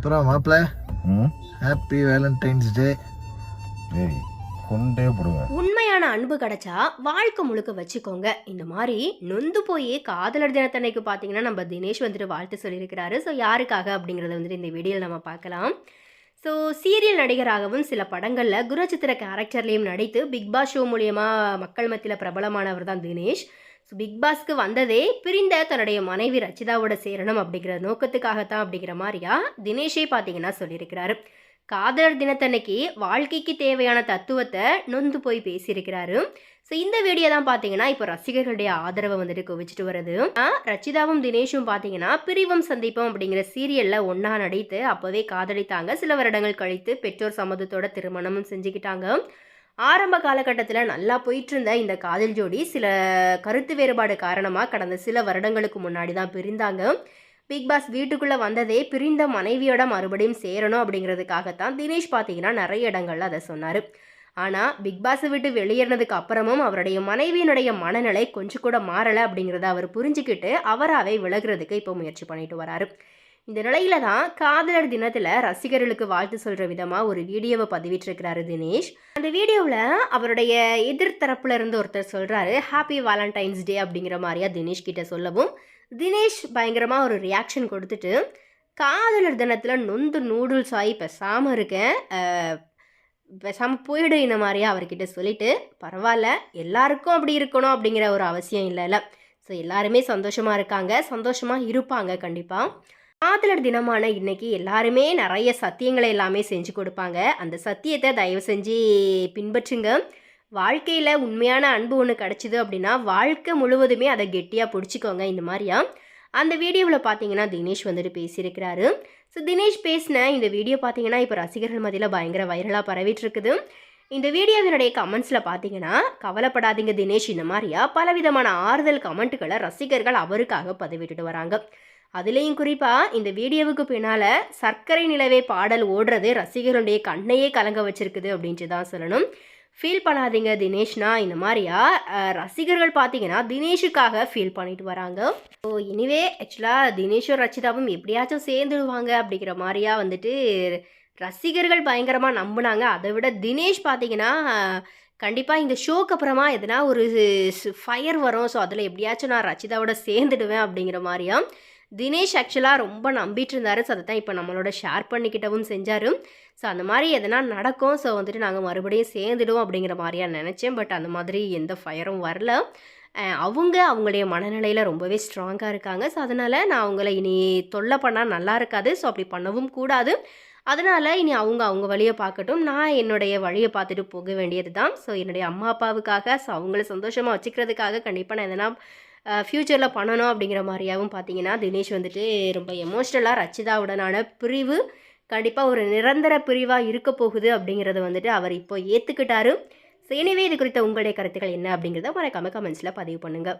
அப்புறம் மாப்பிள்ள happy Valentine's டே ஏய் கொண்டே போடுங்க. உண்மையான அன்பு கிடைச்சா வாழ்க்கை முழுக்க வச்சுக்கோங்க. இந்த மாதிரி நொந்து போய் காதலர் தினத்தன்னைக்கு பார்த்தீங்கன்னா நம்ம தினேஷ் வந்துட்டு வாழ்த்து சொல்லியிருக்கிறாரு. ஸோ யாருக்காக அப்படிங்கிறத வந்துட்டு இந்த வீடியோவில் நம்ம பார்க்கலாம். ஸோ சீரியல் நடிகராகவும் சில படங்களில் குணச்சித்திர கேரக்டர்லேயும் நடித்து பிக் பாஸ் ஷோ மூலியமா மக்கள் மத்தியில் பிரபலமானவர் தான் தினேஷ். ஸோ பிக் பாஸ்க்கு வந்ததே பிரிந்த தன்னுடைய மனைவி ரச்சிதாவோட சேரணும் அப்படிங்கிற நோக்கத்துக்காகத்தான் அப்படிங்கிற மாதிரியா தினேஷே பார்த்தீங்கன்னா சொல்லியிருக்கிறாரு. காதலர் தினத்தன்னைக்கு வாழ்க்கைக்கு தேவையான தத்துவத்தை நொந்து போய் பேசியிருக்கிறாரு. ஸோ இந்த வீடியோ தான் பார்த்தீங்கன்னா இப்போ ரசிகர்களுடைய ஆதரவை வந்துட்டு குவிச்சிட்டு வருது. ரச்சிதாவும் தினேஷும் பார்த்தீங்கன்னா பிரிவும் சந்திப்போம் அப்படிங்கிற சீரியலில் ஒன்றா நடித்து அப்போவே காதலித்தாங்க. சில வருடங்கள் கழித்து பெற்றோர் சம்மதத்தோட திருமணமும் செஞ்சுக்கிட்டாங்க. ஆரம்ப காலகட்டத்தில் நல்லா போயிட்டு இருந்த இந்த காதல் ஜோடி சில கருத்து வேறுபாடு காரணமாக கடந்த சில வருடங்களுக்கு முன்னாடி தான் பிரிந்தாங்க. பிக் பாஸ் வீட்டுக்குள்ளே வந்ததே பிரிந்த மனைவியோட மறுபடியும் சேரணும் அப்படிங்கிறதுக்காகத்தான் தினேஷ் பார்த்தீங்கன்னா நிறைய இடங்கள்ல அதை சொன்னார். ஆனால் பிக் பாஸை விட்டு வெளியேறினதுக்கு அப்புறமும் அவருடைய மனைவியினுடைய மனநிலை கொஞ்சம் கூட மாறலை அப்படிங்கிறத அவர் புரிஞ்சுக்கிட்டு அவராகவே விலகுறதுக்கு இப்போ முயற்சி பண்ணிட்டு வராரு. இந்த நிலையில தான் காதலர் தினத்தில் ரசிகர்களுக்கு வாழ்த்து சொல்கிற விதமாக ஒரு வீடியோவை பதிவிட்டிருக்கிறாரு தினேஷ். அந்த வீடியோவில் அவருடைய எதிர்த்தரப்புல இருந்து ஒருத்தர் சொல்கிறாரு ஹாப்பி வேலண்டைன்ஸ் டே அப்படிங்கிற மாதிரியா தினேஷ் கிட்ட சொல்லவும். தினேஷ் பயங்கரமாக ஒரு ரியாக்ஷன் கொடுத்துட்டு காதலர் தினத்தில் நொந்து நூடுல்ஸ் ஆகி பேசாமல் இருக்கேன் பேசாமல் போயிடு இந்த மாதிரியா அவர்கிட்ட சொல்லிட்டு பரவாயில்ல எல்லாருக்கும் அப்படி இருக்கணும் அப்படிங்கிற ஒரு அவசியம் இல்லைல்ல. ஸோ எல்லாருமே சந்தோஷமாக இருக்காங்க சந்தோஷமாக இருப்பாங்க கண்டிப்பாக காதலர் தினமான இன்னைக்கு எல்லாருமே நிறைய சத்தியங்களை எல்லாமே செஞ்சு கொடுப்பாங்க. அந்த சத்தியத்தை தயவு செஞ்சு பின்பற்றுங்க. வாழ்க்கையில் உண்மையான அன்பு ஒன்று கிடச்சிது அப்படின்னா வாழ்க்கை முழுவதுமே அதை கெட்டியாக பிடிச்சிக்கோங்க. இந்த மாதிரியா? அந்த வீடியோவில் பார்த்தீங்கன்னா தினேஷ் வந்துட்டு பேசியிருக்கிறாரு. ஸோ தினேஷ் பேசின இந்த வீடியோ பார்த்தீங்கன்னா இப்போ ரசிகர்கள் மத்தியில் பயங்கர வைரலாக பரவிட்டு இருக்குது இந்த வீடியோவினுடைய கமெண்ட்ஸில் பார்த்தீங்கன்னா கவலைப்படாதீங்க தினேஷ். இந்த மாதிரியா? பலவிதமான ஆறுதல் கமெண்ட்டுகளை ரசிகர்கள் அவருக்காக பதிவிட்டுட்டு வராங்க. அதுலேயும் குறிப்பாக இந்த வீடியோவுக்கு பின்னால் சர்க்கரை நிலவே பாடல் ஓடுறது ரசிகர்களுடைய கண்ணையே கலங்க வச்சிருக்குது அப்படின்ட்டு தான் சொல்லணும். ஃபீல் பண்ணாதீங்க தினேஷ்னா. இந்த மாதிரியா ரசிகர்கள் பார்த்தீங்கன்னா தினேஷுக்காக ஃபீல் பண்ணிட்டு வராங்க. ஸோ எனிவே ஆக்சுவலாக தினேஷும் ரச்சிதாவும் எப்படியாச்சும் சேர்ந்துடுவாங்க அப்படிங்கிற மாதிரியா வந்துட்டு ரசிகர்கள் பயங்கரமாக நம்பினாங்க. அதை விட தினேஷ் பார்த்தீங்கன்னா கண்டிப்பாக இந்த ஷோக்கு அப்புறமா எதனா ஒரு ஃபயர் வரும். ஸோ அதில் எப்படியாச்சும் நான் ரச்சிதாவோட சேர்ந்துடுவேன் அப்படிங்கிற மாதிரியா. தினேஷ் ஆக்சுவலாக ரொம்ப நம்பிட்டு இருந்தாரு. ஸோ அதை தான் இப்போ நம்மளோட ஷேர் பண்ணிக்கிட்டவும் செஞ்சார். ஸோ அந்த மாதிரி எதனா நடக்கும். ஸோ வந்துட்டு நாங்கள் மறுபடியும் சேர்ந்துடுவோம் அப்படிங்கிற மாதிரியா நினச்சேன். பட் அந்த மாதிரி எந்த ஃபயரும் வரல. அவங்க அவங்களுடைய மனநிலையில் ரொம்பவே ஸ்ட்ராங்காக இருக்காங்க. ஸோ அதனால் நான் அவங்கள இனி தொல்லை பண்ணால் நல்லா இருக்காது. ஸோ அப்படி பண்ணவும் கூடாது. அதனால் இனி அவங்க அவங்க வழியை பார்க்கட்டும். நான் என்னுடைய வழியை பார்த்துட்டு போக வேண்டியது தான் ஸோ என்னுடைய அம்மா அப்பாவுக்காக. ஸோ அவங்கள சந்தோஷமாக வச்சுக்கிறதுக்காக கண்டிப்பாக நான் எதனா ஃப்யூச்சரில் பண்ணணும் அப்படிங்கிற மாதிரியாவும் பார்த்தீங்கன்னா தினேஷ் வந்துட்டு ரொம்ப எமோஷ்னலாக ரச்சிதாவுடனான பிரிவு கண்டிப்பாக ஒரு நிரந்தர பிரிவாக இருக்க போகுது அப்படிங்கிறத வந்துட்டு அவர் இப்போ ஏற்றுக்கிட்டாரு ஸோ எனவே இது குறித்த உங்களுடைய கருத்துக்கள் என்ன அப்படிங்கிறத மறக்காம கமெண்ட்ஸில் பதிவு பண்ணுங்கள்